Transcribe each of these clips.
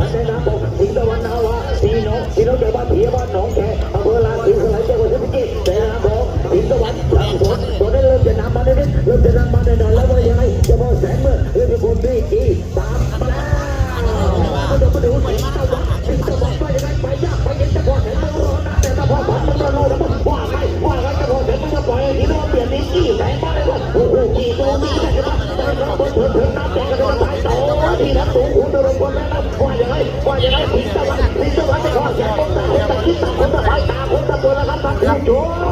ขันในน้ำบกสิงห์ตะวันนาวาพี่น้องพี่น้องเจ้าบ้านเพียบ้านหนองแคอำเภอลาสีสลายจังหวัดพรรณบุรีในน้ำบกสิงห์ตะวันทางสวนตอนนี้เริ่มจะนำมาได้เริ่มจะนำมาได้นอยแล้วว่ายังไงจะพอแสงเมื่อเรื่องที่คุณดีอีตามมาแล้วมาดูมาดูสิงห์ตะวันสิงห์ตะวันไปยังไงไปยากไปเย็นจะพอแสงเมื่อรอนะแต่ถ้าพอฝันมันจะรอแล้วว่าไงว่าไงจะพอแสงมันจะปล่อยทีน้องเปลี่ยนนี้อีแสงป่า กี่ตัวนี้ได้ไหมได้ครับถึงน้ำแดงกันจะไปต่อที่น้ำสูงคุณตะลงคนแล้วนะว่ายังไงว่ายังไงสิงห์ตะวันสิงห์ตะวันจะพอแสงคนตาคนตาคิดตาคนตาไปตาคนตาตัวแล้วครับท่านผู้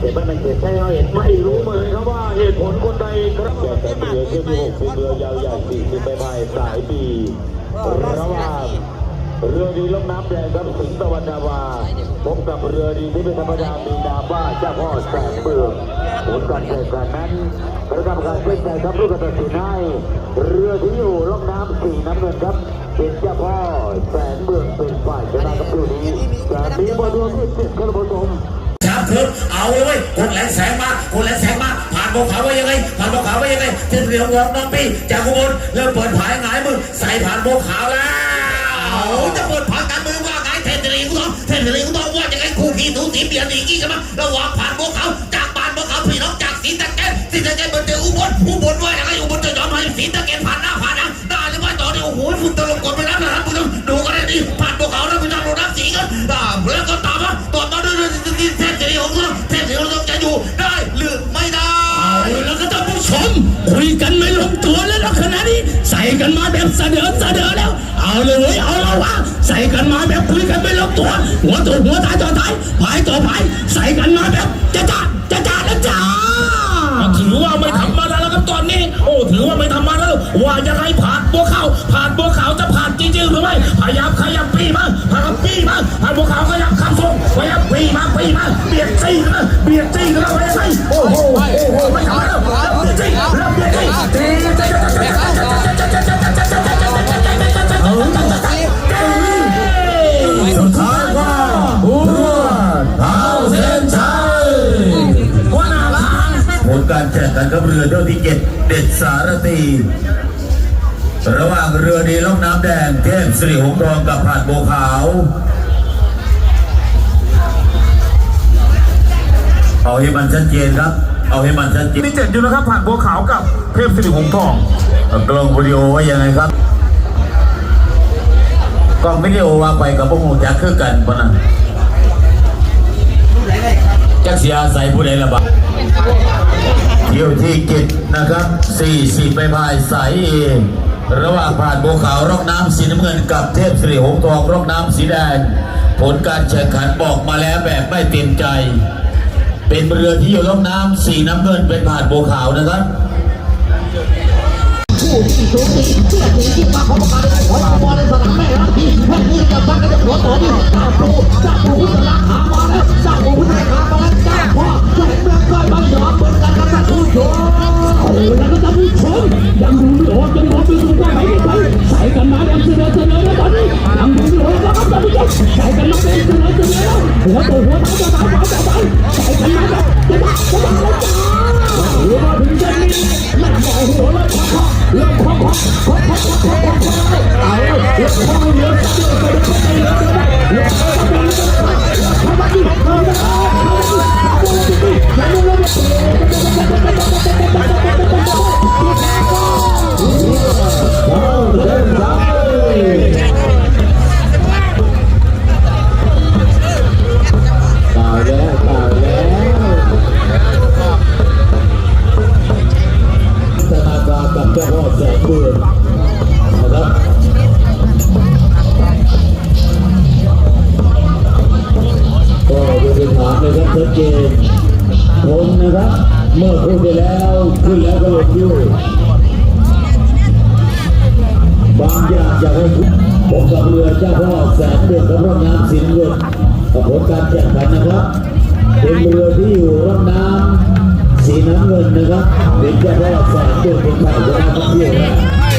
เป็นแบบนี้แต่บ้านมันเกิดใช่เห็นไม่รู้เลยครับว่าเหตุผลคนใดครับแต่เรือขึ้นที่หกเป็นเรือยาวใหญ่สี่สิบไปพายสายปีระหว่างเรือดีลงน้ำแดงครับสิงห์ตะวันนาวาพบกับเรือดีที่เป็นธรรมดามีนามว่าเจ้าพ่อแสงเบืองผลการแข่งขันนั้นคณะกรรมการเพื่อใจครับรู้กันตัดสินให้เรือที่อยู่ลงน้ำสีน้ำเงินครับเป็นเจ้าพ่อแสงเบืองเป็นฝ่ายชนะครับดูนี้จะมีบอลรวมที่สิบครับผู้ชมช้า เพิ่มเอาเลยเว้ยกดแหลงแสงมากดแหลงแสงมา ผ่านภูเขาว่ายังไง ผ่านภูเขาว่ายังไงเส้นเรียววงน้องปีจากอุบนเริ่มเปิดผายหงายมือใส่ผ่านภูเขาแล้วเอาจะเปิดผายการมือว่าไงเทนเดรีกุต้องเทนเดรีกุต้องว่ายังไงคู่ขี้ถูสีเปลี่ยนอีกกี่กันมาระหว่างผ่านภูเขาว คุยกันไม่ลงตัวแล้วนะขณะนี้ใส่กันมาแบบเสนอเสนอแล้ว เอาเลยเว้ยเอาแล้วะใส่กันมาแบบคุยกันไม่ลงตัว หัวตัวหัวท้ายต่อท้ายพายต่อพายใส่กันมาแบบจะจ้าจะจ้าแล้วจ้าถือว่าไม่ธรรมดาแล้วครับตอนนี้ โอ้ถือว่าไม่ธรรมดาแล้วว่าจะให้ผ่านบัวขาวผ่านบัวขาวจะผ่านจริงๆหรือไม่พยายามขยับปีมาพยายามปีมาผ่านบัวขาวขยับข้ามทรงพยายามปีมาปีมาเการแข่งขันกับเรือเที่ยวที่เจ็ดเด็ดสารตีระหว่างเรือดีล่องน้ำแดงเทพสิริหงทองกับผ่านโบวขาวเอาให้มันชัดเจนครับ เอาให้มันชัดเจนที่เจ็ดอยู่นะครับผ่านบัวขาวกับเทพสิริหงทองกล้องวิดีโอว่ายังไงครับกล้องวิดีโอว่าไปกับพวกหูจักคือกันปะนะจักเสียอาศัยผู้ใดละบา เที่ยวที่กิจนะครับ 40ไปพายสายเอระหว่างผ่านบัวขาวร่องน้ำสีน้ำเงินกับเทพสิริหงทองร่องน้ำสีแดง ผลการแข่งขันบอกมาแล้วแบบไม่เต็มใจ เป็นเรือที่อยู่ร่องน้ำสีน้ำเงินเป็นผ่านบัวขาวนะครับผู้ที่สูงสีเชื่อถือที่มาของประกันขอรบในสนามแม่รักพี่แม่นี้กับบ้านกันหัวโตนี่จ้าปู่เจ้าปู่พุทธลักหามาแล้วจ้าปู่พุทธลักหามาแล้วจ้าพ่อเจ้าเมืองก้อยบางยอเหมือน ใส่กันมาเป็นเสนอเสนอแล้วตอนนี้ยังดูไม่อแล้วครับท่านผู้ชมใส่กันมาแบบเสนอเสนอแล้วหัวโตหัวท้ายจะตายขวาจะตายใส่กันมาแบบ สีน้ำเงินนะครับเดี๋ยวจะได้แสงเดือนของไทยนะครับเพื่อน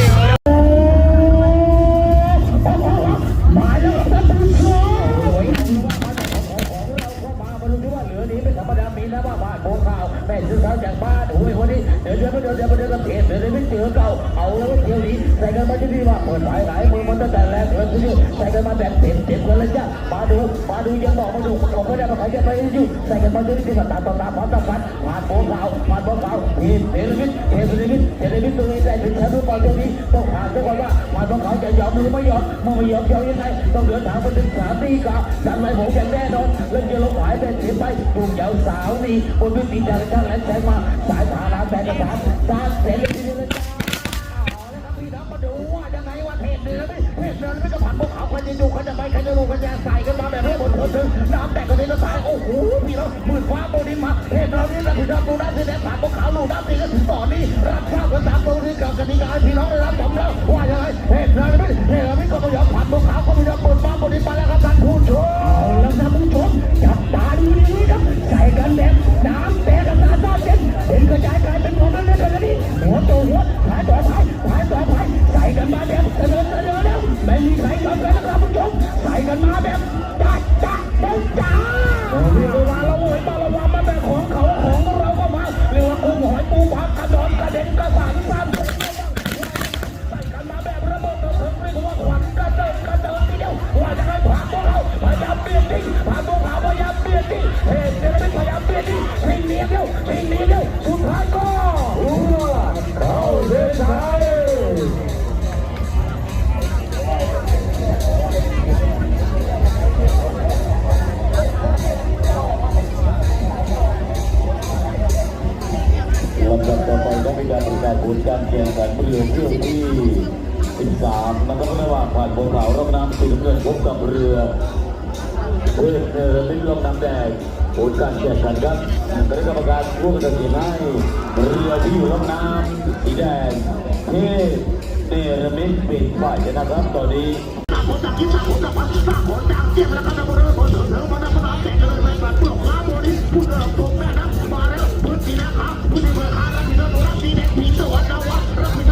กันมาที่นี่ว่าเปิดหลายหลายมือมันตั้งแต่แรกเลยที่นี่ใส่กันมาแบบเต็มเต็มกันเลยจ้ะมาดูมาดูยังบอกมาดูผมไม่ได้มาขายจะไปอยู่ใส่กันมาที่นี่ที่ตาต่อตาพร้อตาฟันผ่านโป๊ขาวผ่านโป๊ขาวทีเทเลวิทเทเลวิทเทเลวิทตรงนี้ได้ถึงแชมป์ฟุตบอลตรงนี้ต้องผ่านทุกคนว่าผ่านโป๊ขาวจะยอมหรือไม่ยอมเมื่อไม่ยอมจะยังไงต้องเดินทางไปถึงสามปีกับจันไรผมอย่างแน่นอนเล่นเยอะลงหายแต่เสียไปถูกเยาวสาวนี่บนวิธีการช่างและแสงมาสายฐานะแสงกระถางสาเสร็จเลย เทศเดือไม่ก็ผ่านพวกเขาคนจะอยู่คนจะไปใครจะรู้คนจะใส่กันมาแบบให้หมดคนถึงน้ำแตกกันในกระสายโอ้โหพี่เราหมื่นฟ้าโบนิมาเหตุเรานี่นะพี่น้องดูน้ำสีแดงผ่านพวกเขาลูกน้ำสีก็ถึงต่อนี้รับข้าวกันสามตัวนี้กับกติกาพี่น้องเรับผมแล้ว ก็มีการประกาศผลการแข่งขันเรือเที่ยวที่13นะครับระหว่างผ่านบนเขาร่องน้ำสีน้ำเงินพบกับเรือเพื่อนเรือลิ้นลมน้ำแดงผลการแข่งขันครับคณะกรรมการร่วมตัดสินให้เรือที่อยู่ร่องน้ำสีแดงเทพเนรมิตเป็นฝ่ายชนะครับตอนนี้ล Now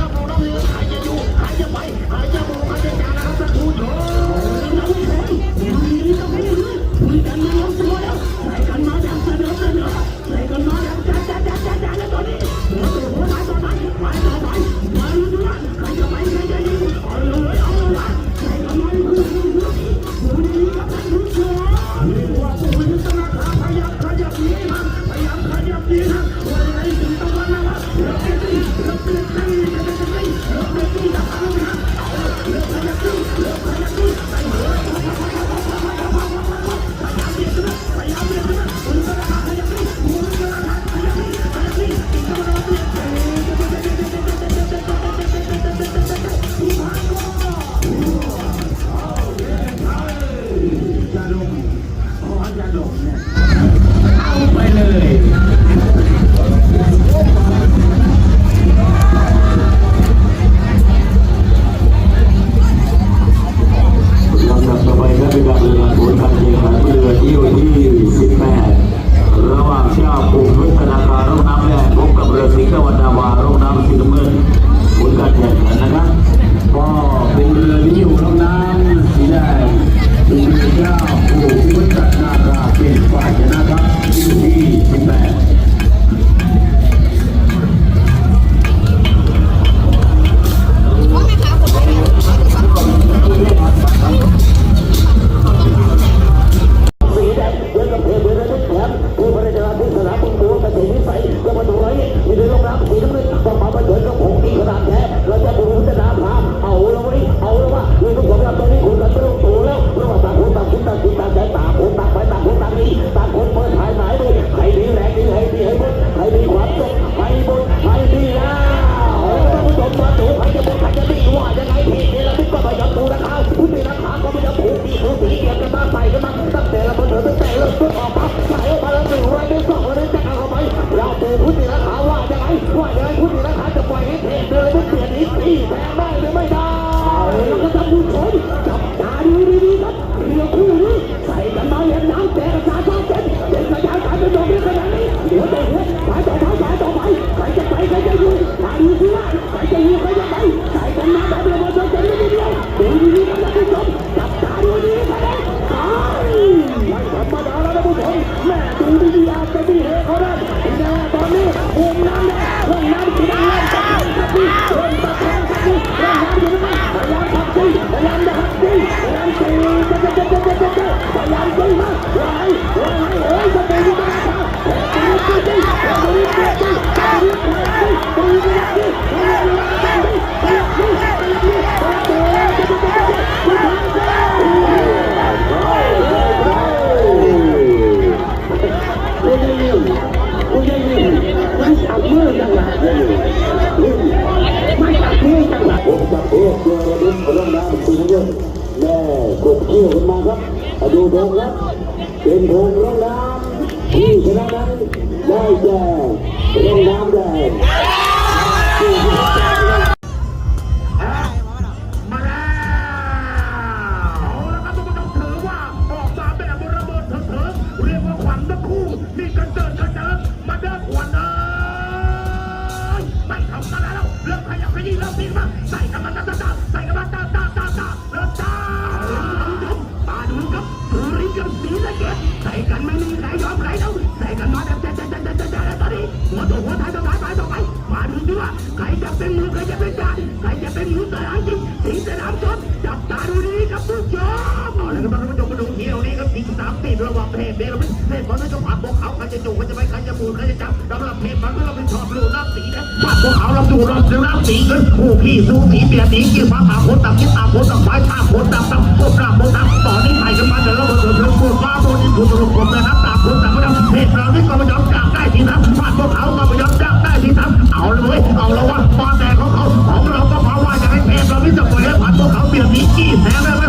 ระหว่างเพศเบลเป็นเพศบอลไม่ต้องผ่านพวกเขาใครจะจูงใครจะไปใครจะมูใครจะจับสำหรับเพศบอลเราเป็นชอบดูน้ำสีนะผ่านพวกเขาเราดูเราดูน้ำสีกันคู่พี่สู้สีเปียสีกินฟ้าผ่าคนต่างคิดต่างคนต่างไฟต่างคนต่างต่างพวกกล้าพวกต่างต่อนี้ไทยกันมาเดี๋ยวเราเดินเดินปวดฟ้าโดนที่ถูกตลงผมนะครับต่างคนต่างไม่ยอมเพศเราที่ก็ไม่ยอมจับได้ทีนั้นผ่านพวกเขาก็ไม่ยอมจับได้ทีนั้นเอาเลย เอาละวะปอแต่ของเขาของเราก็เพราะว่าจะให้เพศเราไม่จะปล่อยให้ผ่านพวกเขาเปลี่ยนสีกี้แทงแล้ว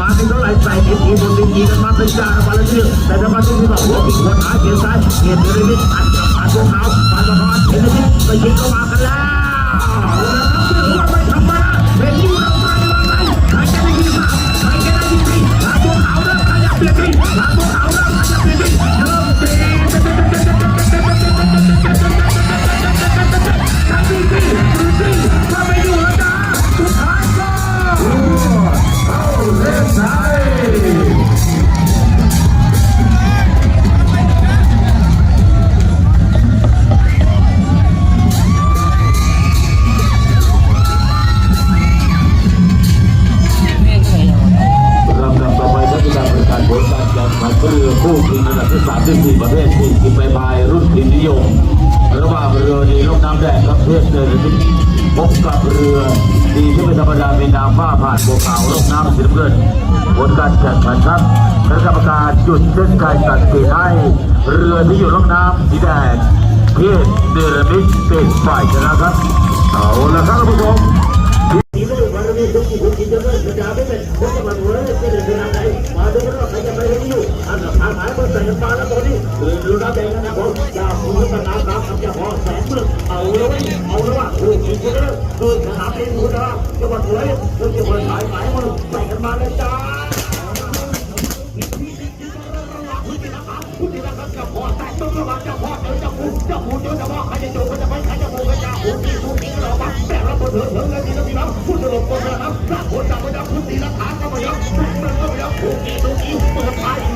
มาเป็นเท่าไหร่ใส่ทีทีบนทีทีกันมาเป็นจ่ามาแล้วชื่อแต่ถ้ามาที่นี่ว่าหัวปีกหัวท้ายเกียซ้ายเกียร์เดลิมิตอัดกับปานพวกเขาผ่านพวกเขาเดลิมิตไปยิงเข้ามากันแล้วถือว่าไม่ธรรมดาเป็นยูโราใครจะได้ยินสามใครจะได้ยินสี่ผ่านพวกเขาเริ่มขยับเปลี่ยนที่พวกเขาเริ่มขยับเปลี่ยนทีเริ่มตี พื่อเดินมิพบกับเรือดีที่ไม่ธรรมดาเป็นนามฟ้าผ่านบัวขาวลกน้ำสีน้ำเงินผลการแข่งขันครับคณะกรรมการจุดเส้นชัยตัดสินให้เรือที่อยู่ลูกน้ำสีแดงเพื่อเดรมิตเป็นฝ่ายชนะครับ เอาละครับท่านผู้ชม เอาเลยเอาเลยว่าดูทีจะเริ่มดูสนามเองดูนะจังหวัดเลยเรื่องจังหวัดสายสายมือใส่กันมาเลยจ้าคุณที่รักกันจะพอแต่ต้องระวังจะพอเจอจะพูดจะพูดเจอจะว่าใครจะโจก็จะไม่ใครจะโมก็จะพูดที่พูดที่ก็ราบ้างแต่เราเถิดเถิดเลยทีละทีละพูดตลกคนละครับถ้าคนจะไม่ยอมพูดทีละฐานก็ไม่ยอมมันก็ไม่ยอมพูดที่ตรงนี้เปิดไปฝ่าย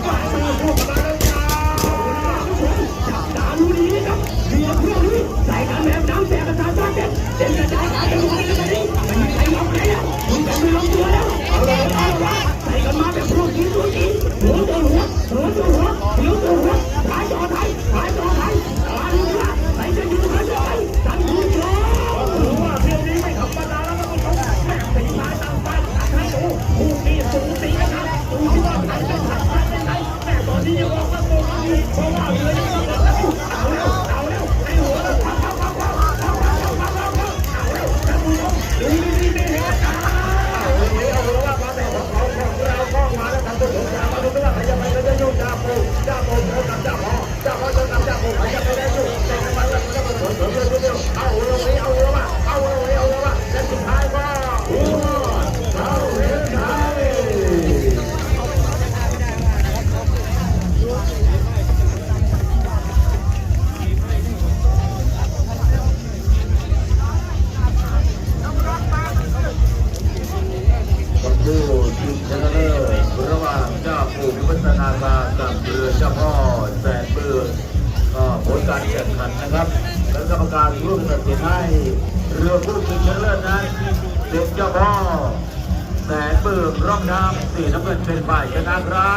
ือร่องน้ำสีน้ำเงินเป็นฝ่ายชนะครั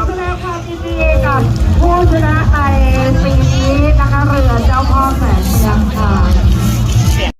บแสดงความยินดีกับผู้ชนะในปีนี้นะคะเรือเจ้าพ่อแสนเมืองค่ะ